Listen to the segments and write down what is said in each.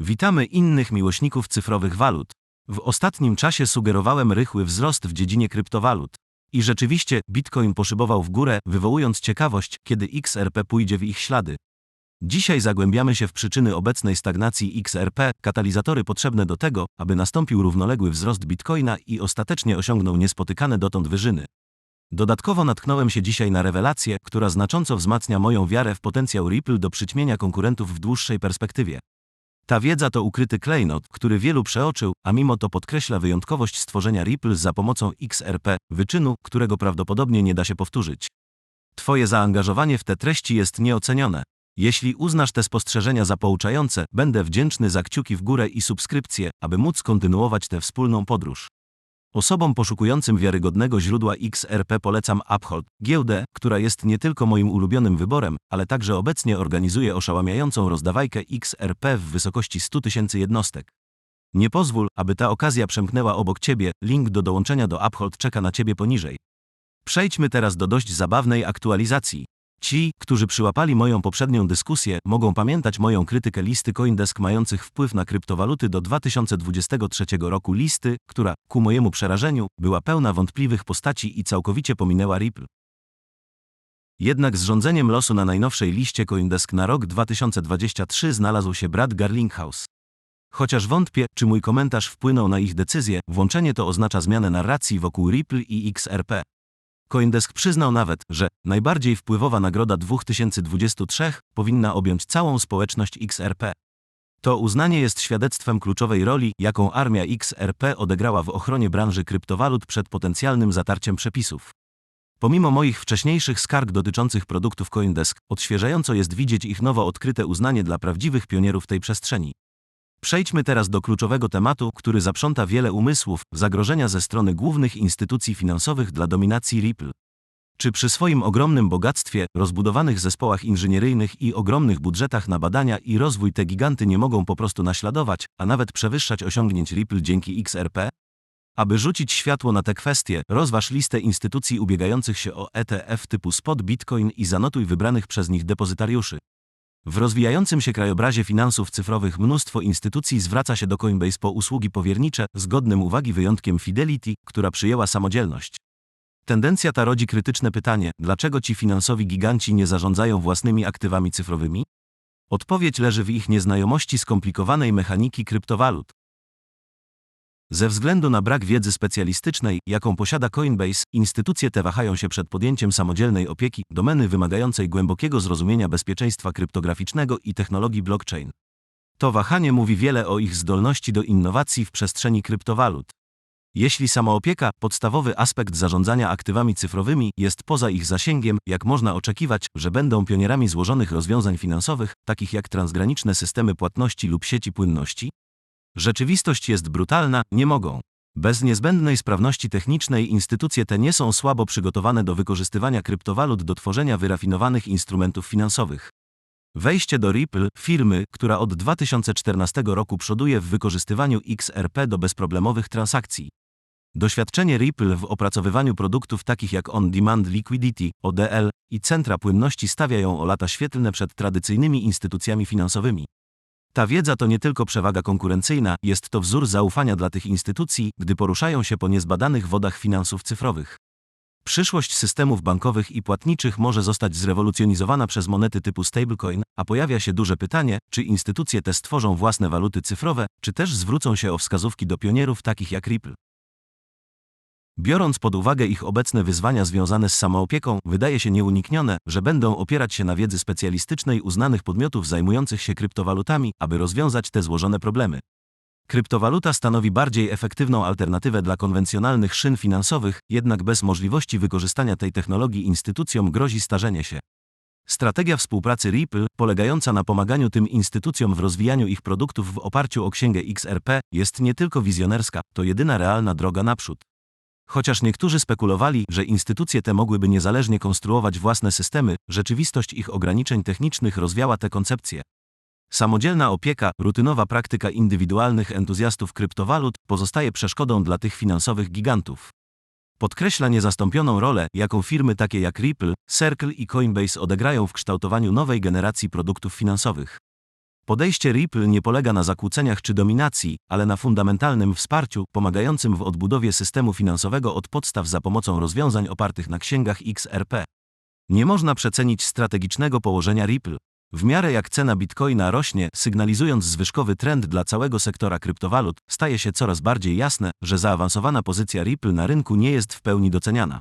Witamy innych miłośników cyfrowych walut. W ostatnim czasie sugerowałem rychły wzrost w dziedzinie kryptowalut. I rzeczywiście, Bitcoin poszybował w górę, wywołując ciekawość, kiedy XRP pójdzie w ich ślady. Dzisiaj zagłębiamy się w przyczyny obecnej stagnacji XRP, katalizatory potrzebne do tego, aby nastąpił równoległy wzrost Bitcoina i ostatecznie osiągnął niespotykane dotąd wyżyny. Dodatkowo natknąłem się dzisiaj na rewelację, która znacząco wzmacnia moją wiarę w potencjał Ripple do przyćmienia konkurentów w dłuższej perspektywie. Ta wiedza to ukryty klejnot, który wielu przeoczył, a mimo to podkreśla wyjątkowość stworzenia Ripple za pomocą XRP, wyczynu, którego prawdopodobnie nie da się powtórzyć. Twoje zaangażowanie w te treści jest nieocenione. Jeśli uznasz te spostrzeżenia za pouczające, będę wdzięczny za kciuki w górę i subskrypcję, aby móc kontynuować tę wspólną podróż. Osobom poszukującym wiarygodnego źródła XRP polecam Uphold, giełdę, która jest nie tylko moim ulubionym wyborem, ale także obecnie organizuje oszałamiającą rozdawajkę XRP w wysokości 100 tysięcy jednostek. Nie pozwól, aby ta okazja przemknęła obok ciebie, link do dołączenia do Uphold czeka na ciebie poniżej. Przejdźmy teraz do dość zabawnej aktualizacji. Ci, którzy przyłapali moją poprzednią dyskusję, mogą pamiętać moją krytykę listy Coindesk mających wpływ na kryptowaluty do 2023 roku listy, która, ku mojemu przerażeniu, była pełna wątpliwych postaci i całkowicie pominęła Ripple. Jednak z rządzeniem losu na najnowszej liście Coindesk na rok 2023 znalazł się Brad Garlinghouse. Chociaż wątpię, czy mój komentarz wpłynął na ich decyzję, włączenie to oznacza zmianę narracji wokół Ripple i XRP. Coindesk przyznał nawet, że najbardziej wpływowa nagroda 2023 powinna objąć całą społeczność XRP. To uznanie jest świadectwem kluczowej roli, jaką armia XRP odegrała w ochronie branży kryptowalut przed potencjalnym zatarciem przepisów. Pomimo moich wcześniejszych skarg dotyczących produktów Coindesk, odświeżająco jest widzieć ich nowo odkryte uznanie dla prawdziwych pionierów tej przestrzeni. Przejdźmy teraz do kluczowego tematu, który zaprząta wiele umysłów zagrożenia ze strony głównych instytucji finansowych dla dominacji Ripple. Czy przy swoim ogromnym bogactwie, rozbudowanych zespołach inżynieryjnych i ogromnych budżetach na badania i rozwój te giganty nie mogą po prostu naśladować, a nawet przewyższać osiągnięć Ripple dzięki XRP? Aby rzucić światło na te kwestie, rozważ listę instytucji ubiegających się o ETF typu Spot Bitcoin i zanotuj wybranych przez nich depozytariuszy. W rozwijającym się krajobrazie finansów cyfrowych mnóstwo instytucji zwraca się do Coinbase po usługi powiernicze, z godnym uwagi wyjątkiem Fidelity, która przyjęła samodzielność. Tendencja ta rodzi krytyczne pytanie, dlaczego ci finansowi giganci nie zarządzają własnymi aktywami cyfrowymi? Odpowiedź leży w ich nieznajomości skomplikowanej mechaniki kryptowalut. Ze względu na brak wiedzy specjalistycznej, jaką posiada Coinbase, instytucje te wahają się przed podjęciem samodzielnej opieki, domeny wymagającej głębokiego zrozumienia bezpieczeństwa kryptograficznego i technologii blockchain. To wahanie mówi wiele o ich zdolności do innowacji w przestrzeni kryptowalut. Jeśli samoopieka, podstawowy aspekt zarządzania aktywami cyfrowymi, jest poza ich zasięgiem, jak można oczekiwać, że będą pionierami złożonych rozwiązań finansowych, takich jak transgraniczne systemy płatności lub sieci płynności, Rzeczywistość jest brutalna, nie mogą. Bez niezbędnej sprawności technicznej instytucje te nie są słabo przygotowane do wykorzystywania kryptowalut do tworzenia wyrafinowanych instrumentów finansowych. Wejście do Ripple, firmy, która od 2014 roku przoduje w wykorzystywaniu XRP do bezproblemowych transakcji. Doświadczenie Ripple w opracowywaniu produktów takich jak On-Demand Liquidity, ODL i centra płynności stawia ją o lata świetlne przed tradycyjnymi instytucjami finansowymi. Ta wiedza to nie tylko przewaga konkurencyjna, jest to wzór zaufania dla tych instytucji, gdy poruszają się po niezbadanych wodach finansów cyfrowych. Przyszłość systemów bankowych i płatniczych może zostać zrewolucjonizowana przez monety typu stablecoin, a pojawia się duże pytanie, czy instytucje te stworzą własne waluty cyfrowe, czy też zwrócą się o wskazówki do pionierów takich jak Ripple. Biorąc pod uwagę ich obecne wyzwania związane z samoopieką, wydaje się nieuniknione, że będą opierać się na wiedzy specjalistycznej uznanych podmiotów zajmujących się kryptowalutami, aby rozwiązać te złożone problemy. Kryptowaluta stanowi bardziej efektywną alternatywę dla konwencjonalnych szyn finansowych, jednak bez możliwości wykorzystania tej technologii instytucjom grozi starzenie się. Strategia współpracy Ripple, polegająca na pomaganiu tym instytucjom w rozwijaniu ich produktów w oparciu o księgę XRP, jest nie tylko wizjonerska, to jedyna realna droga naprzód. Chociaż niektórzy spekulowali, że instytucje te mogłyby niezależnie konstruować własne systemy, rzeczywistość ich ograniczeń technicznych rozwiała te koncepcje. Samodzielna opieka, rutynowa praktyka indywidualnych entuzjastów kryptowalut pozostaje przeszkodą dla tych finansowych gigantów. Podkreśla niezastąpioną rolę, jaką firmy takie jak Ripple, Circle i Coinbase odegrają w kształtowaniu nowej generacji produktów finansowych. Podejście Ripple nie polega na zakłóceniach czy dominacji, ale na fundamentalnym wsparciu, pomagającym w odbudowie systemu finansowego od podstaw za pomocą rozwiązań opartych na księgach XRP. Nie można przecenić strategicznego położenia Ripple. W miarę jak cena bitcoina rośnie, sygnalizując zwyżkowy trend dla całego sektora kryptowalut, staje się coraz bardziej jasne, że zaawansowana pozycja Ripple na rynku nie jest w pełni doceniana.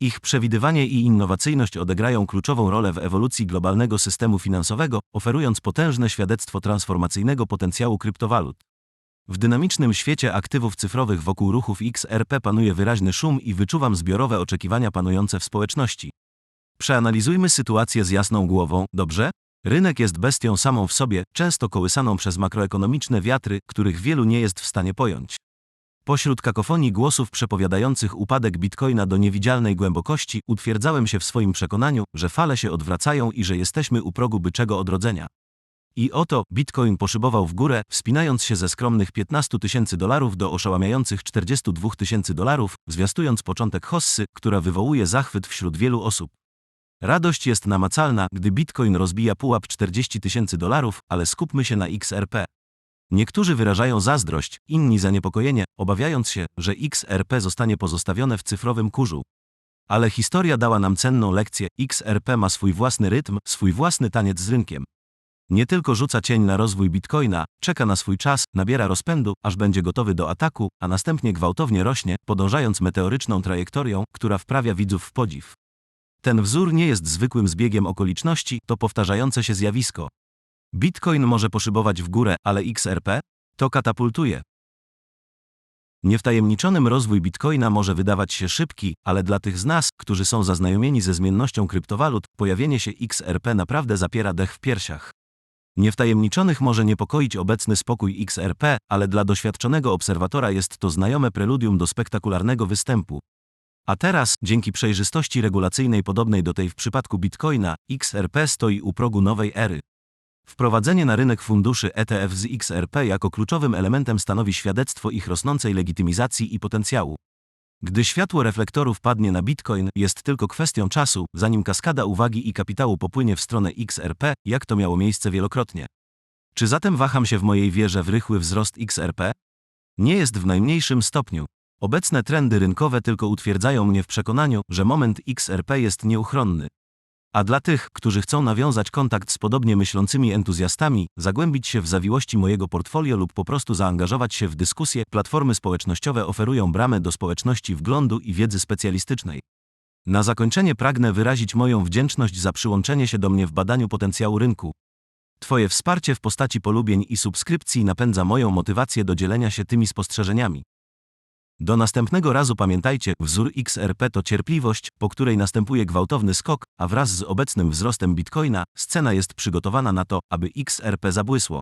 Ich przewidywanie i innowacyjność odegrają kluczową rolę w ewolucji globalnego systemu finansowego, oferując potężne świadectwo transformacyjnego potencjału kryptowalut. W dynamicznym świecie aktywów cyfrowych wokół ruchów XRP panuje wyraźny szum i wyczuwam zbiorowe oczekiwania panujące w społeczności. Przeanalizujmy sytuację z jasną głową, dobrze? Rynek jest bestią samą w sobie, często kołysaną przez makroekonomiczne wiatry, których wielu nie jest w stanie pojąć. Pośród kakofonii głosów przepowiadających upadek bitcoina do niewidzialnej głębokości, utwierdzałem się w swoim przekonaniu, że fale się odwracają i że jesteśmy u progu byczego odrodzenia. I oto bitcoin poszybował w górę, wspinając się ze skromnych 15 tysięcy dolarów do oszałamiających 42 tysięcy dolarów, zwiastując początek hossy, która wywołuje zachwyt wśród wielu osób. Radość jest namacalna, gdy bitcoin rozbija pułap 40 tysięcy dolarów, ale skupmy się na XRP. Niektórzy wyrażają zazdrość, inni zaniepokojenie, obawiając się, że XRP zostanie pozostawione w cyfrowym kurzu. Ale historia dała nam cenną lekcję: XRP ma swój własny rytm, swój własny taniec z rynkiem. Nie tylko rzuca cień na rozwój bitcoina, czeka na swój czas, nabiera rozpędu, aż będzie gotowy do ataku, a następnie gwałtownie rośnie, podążając meteoryczną trajektorią, która wprawia widzów w podziw. Ten wzór nie jest zwykłym zbiegiem okoliczności, to powtarzające się zjawisko. Bitcoin może poszybować w górę, ale XRP to katapultuje. Niewtajemniczonym rozwój bitcoina może wydawać się szybki, ale dla tych z nas, którzy są zaznajomieni ze zmiennością kryptowalut, pojawienie się XRP naprawdę zapiera dech w piersiach. Niewtajemniczonych może niepokoić obecny spokój XRP, ale dla doświadczonego obserwatora jest to znajome preludium do spektakularnego występu. A teraz, dzięki przejrzystości regulacyjnej podobnej do tej w przypadku Bitcoina, XRP stoi u progu nowej ery. Wprowadzenie na rynek funduszy ETF z XRP jako kluczowym elementem stanowi świadectwo ich rosnącej legitymizacji i potencjału. Gdy światło reflektorów padnie na Bitcoin, jest tylko kwestią czasu, zanim kaskada uwagi i kapitału popłynie w stronę XRP, jak to miało miejsce wielokrotnie. Czy zatem waham się w mojej wierze w rychły wzrost XRP? Nie jest w najmniejszym stopniu. Obecne trendy rynkowe tylko utwierdzają mnie w przekonaniu, że moment XRP jest nieuchronny. A dla tych, którzy chcą nawiązać kontakt z podobnie myślącymi entuzjastami, zagłębić się w zawiłości mojego portfolio lub po prostu zaangażować się w dyskusję, platformy społecznościowe oferują bramę do społeczności wglądu i wiedzy specjalistycznej. Na zakończenie pragnę wyrazić moją wdzięczność za przyłączenie się do mnie w badaniu potencjału rynku. Twoje wsparcie w postaci polubień i subskrypcji napędza moją motywację do dzielenia się tymi spostrzeżeniami. Do następnego razu pamiętajcie, wzór XRP to cierpliwość, po której następuje gwałtowny skok, a wraz z obecnym wzrostem bitcoina, scena jest przygotowana na to, aby XRP zabłysło.